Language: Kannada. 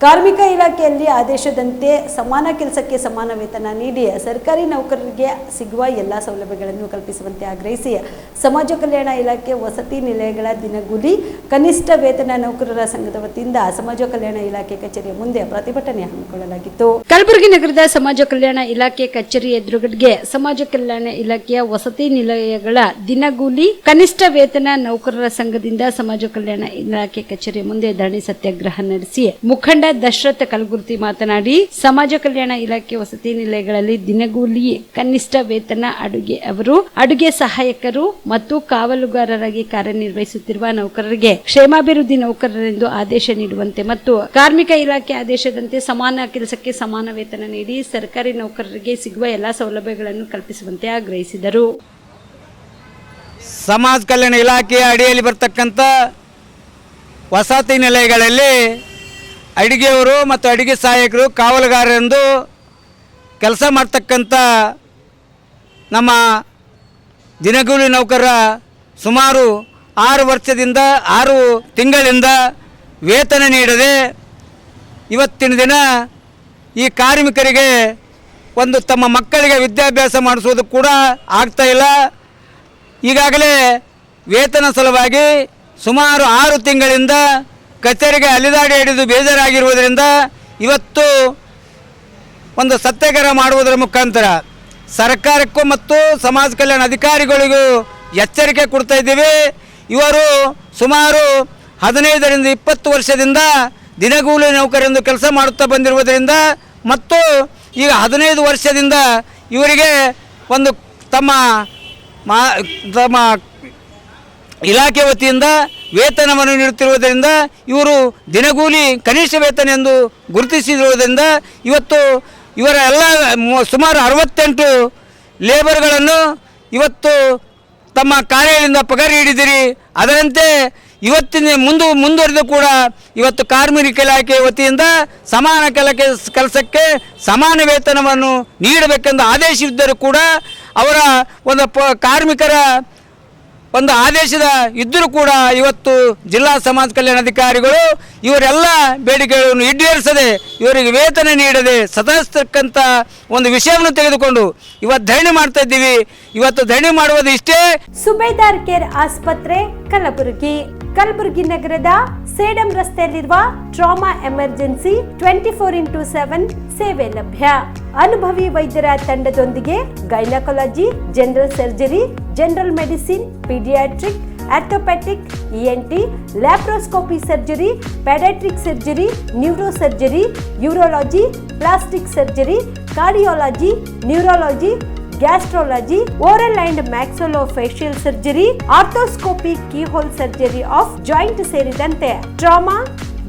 ಕಾರ್ಮಿಕ ಇಲಾಖೆಯಲ್ಲಿ ಆದೇಶದಂತೆ ಸಮಾನ ಕೆಲಸಕ್ಕೆ ಸಮಾನ ವೇತನ ನೀಡಿ ಸರ್ಕಾರಿ ನೌಕರರಿಗೆ ಸಿಗುವ ಎಲ್ಲ ಸೌಲಭ್ಯಗಳನ್ನು ಕಲ್ಪಿಸುವಂತೆ ಆಗ್ರಹಿಸಿ ಸಮಾಜ ಕಲ್ಯಾಣ ಇಲಾಖೆ ವಸತಿ ನಿಲಯಗಳ ದಿನಗೂಲಿ ಕನಿಷ್ಠ ವೇತನ ನೌಕರರ ಸಂಘದ ವತಿಯಿಂದ ಸಮಾಜ ಕಲ್ಯಾಣ ಇಲಾಖೆ ಕಚೇರಿಯ ಮುಂದೆ ಪ್ರತಿಭಟನೆ ಹಮ್ಮಿಕೊಳ್ಳಲಾಗಿತ್ತು. ಕಲಬುರಗಿ ನಗರದ ಸಮಾಜ ಕಲ್ಯಾಣ ಇಲಾಖೆ ಕಚೇರಿ ಎದುರುಗಡೆಗೆ ಸಮಾಜ ಕಲ್ಯಾಣ ಇಲಾಖೆಯ ವಸತಿ ನಿಲಯಗಳ ದಿನಗೂಲಿ ಕನಿಷ್ಠ ವೇತನ ನೌಕರರ ಸಂಘದಿಂದ ಸಮಾಜ ಕಲ್ಯಾಣ ಇಲಾಖೆ ಕಚೇರಿ ಮುಂದೆ ಧರಣಿ ಸತ್ಯಾಗ್ರಹ ನಡೆಸಿ ಮುಖಂಡ ದಶರಥ ಕಲಗುರ್ತಿ ಮಾತನಾಡಿ, ಸಮಾಜ ಕಲ್ಯಾಣ ಇಲಾಖೆ ವಸತಿ ನಿಲಯಗಳಲ್ಲಿ ದಿನಗೂಲಿ ಕನಿಷ್ಠ ವೇತನ ಅಡುಗೆ ಅವರು, ಅಡುಗೆ ಸಹಾಯಕರು ಮತ್ತು ಕಾವಲುಗಾರರಾಗಿ ಕಾರ್ಯನಿರ್ವಹಿಸುತ್ತಿರುವ ನೌಕರರಿಗೆ ಕ್ಷೇಮಾಭಿವೃದ್ಧಿ ನೌಕರರೆಂದು ಆದೇಶ ನೀಡುವಂತೆ ಮತ್ತು ಕಾರ್ಮಿಕ ಇಲಾಖೆ ಆದೇಶದಂತೆ ಸಮಾನ ಕೆಲಸಕ್ಕೆ ಸಮಾನ ವೇತನ ನೀಡಿ ಸರ್ಕಾರಿ ನೌಕರರಿಗೆ ಸಿಗುವ ಎಲ್ಲಾ ಸೌಲಭ್ಯಗಳನ್ನು ಕಲ್ಪಿಸುವಂತೆ ಆಗ್ರಹಿಸಿದರು. ಸಮಾಜ ಕಲ್ಯಾಣ ಇಲಾಖೆಯ ಅಡಿಯಲ್ಲಿ ಬರ್ತಕ್ಕಂಥ ವಸತಿ ನಿಲಯಗಳಲ್ಲಿ ಅಡಿಗೆಯವರು ಮತ್ತು ಅಡಿಗೆ ಸಹಾಯಕರು ಕಾವಲುಗಾರರೆಂದು ಕೆಲಸ ಮಾಡ್ತಕ್ಕಂಥ ನಮ್ಮ ದಿನಗೂಲಿ ನೌಕರ ಸುಮಾರು ಆರು ವರ್ಷದಿಂದ ಆರು ತಿಂಗಳಿಂದ ವೇತನ ನೀಡದೆ ಇವತ್ತಿನ ದಿನ ಈ ಕಾರ್ಮಿಕರಿಗೆ ಒಂದು ತಮ್ಮ ಮಕ್ಕಳಿಗೆ ವಿದ್ಯಾಭ್ಯಾಸ ಮಾಡಿಸೋದು ಕೂಡ ಆಗ್ತಾ ಇಲ್ಲ. ಈಗಾಗಲೇ ವೇತನ ಸಲುವಾಗಿ ಸುಮಾರು ಆರು ತಿಂಗಳಿಂದ ಕಚೇರಿಗೆ ಅಲಿದಾಡಿ ಹಿಡಿದು ಬೇಜಾರಾಗಿರುವುದರಿಂದ ಇವತ್ತು ಒಂದು ಸತ್ಯಾಗ್ರಹ ಮಾಡುವುದರ ಮುಖಾಂತರ ಸರ್ಕಾರಕ್ಕೂ ಮತ್ತು ಸಮಾಜ ಕಲ್ಯಾಣ ಅಧಿಕಾರಿಗಳಿಗೂ ಎಚ್ಚರಿಕೆ ಕೊಡ್ತಾ ಇದ್ದೀವಿ. ಇವರು ಸುಮಾರು ಹದಿನೈದರಿಂದ ಇಪ್ಪತ್ತು ವರ್ಷದಿಂದ ದಿನಗೂಲಿ ನೌಕರೆಂದು ಕೆಲಸ ಮಾಡುತ್ತಾ ಬಂದಿರುವುದರಿಂದ ಮತ್ತು ಈಗ ಹದಿನೈದು ವರ್ಷದಿಂದ ಇವರಿಗೆ ಒಂದು ತಮ್ಮ ಮಾ, ತಮ್ಮ ಇಲಾಖೆ ವತಿಯಿಂದ ವೇತನವನ್ನು ನೀಡುತ್ತಿರುವುದರಿಂದ, ಇವರು ದಿನಗೂಲಿ ಕನಿಷ್ಠ ವೇತನ ಎಂದು ಗುರುತಿಸಿರುವುದರಿಂದ ಇವತ್ತು ಇವರ ಎಲ್ಲ ಸುಮಾರು ಅರವತ್ತೆಂಟು ಲೇಬರ್ಗಳನ್ನು ಇವತ್ತು ತಮ್ಮ ಕಾರ್ಯದಿಂದ ಪಗಾರ ಹಿಡಿದಿರಿ. ಅದರಂತೆ ಇವತ್ತಿನ ಮುಂದು, ಮುಂದುವರೆದು ಕೂಡ ಇವತ್ತು ಕಾರ್ಮಿಕ ಇಲಾಖೆ ವತಿಯಿಂದ ಸಮಾನ ಕೆಲಕ್ಕೆ ಕೆಲಸಕ್ಕೆ ಸಮಾನ ವೇತನವನ್ನು ನೀಡಬೇಕೆಂದು ಆದೇಶವಿದ್ದರೂ ಕೂಡ ಅವರ ಒಂದು ಪ, ಕಾರ್ಮಿಕರ ಒಂದು ಆದೇಶದ ಇದ್ದರೂ ಕೂಡ ಇವತ್ತು ಜಿಲ್ಲಾ ಸಮಾಜ ಕಲ್ಯಾಣ ಅಧಿಕಾರಿಗಳು ಇವರೆಲ್ಲ ಬೇಡಿಕೆಗಳನ್ನು ಈಡೇರಿಸದೆ ಇವರಿಗೆ ವೇತನ ನೀಡದೆ ಸದಸ್ತಕ್ಕಂಥ ಒಂದು ವಿಷಯವನ್ನು ತೆಗೆದುಕೊಂಡು ಇವತ್ತು ಧರಣಿ ಮಾಡ್ತಾ ಇದ್ದೀವಿ. ಇವತ್ತು ಧರಣಿ ಮಾಡುವುದು ಇಷ್ಟೇ. ಸುಬೇದಾರ್ ಕೇರ್ ಆಸ್ಪತ್ರೆ, ಕಲಬುರಗಿ. ಕಲಬುರಗಿ ನಗರದ ಸೇಡಂ ರಸ್ತೆಯಲ್ಲಿರುವ trauma emergency twenty four into seven ಸೇವೆ ಲಭ್ಯ. ಅನುಭವಿ ವೈದ್ಯರ ತಂಡದೊಂದಿಗೆ gynaecology, general surgery general medicine paediatric orthopaedic ENT laparoscopy surgery paediatric surgery neuro surgery urology plastic surgery cardiology neurology gastrology oral and maxillofacial surgery arthroscopy keyhole surgery of joint ಸೇರಿದಂತೆ ಟ್ರಾಮಾ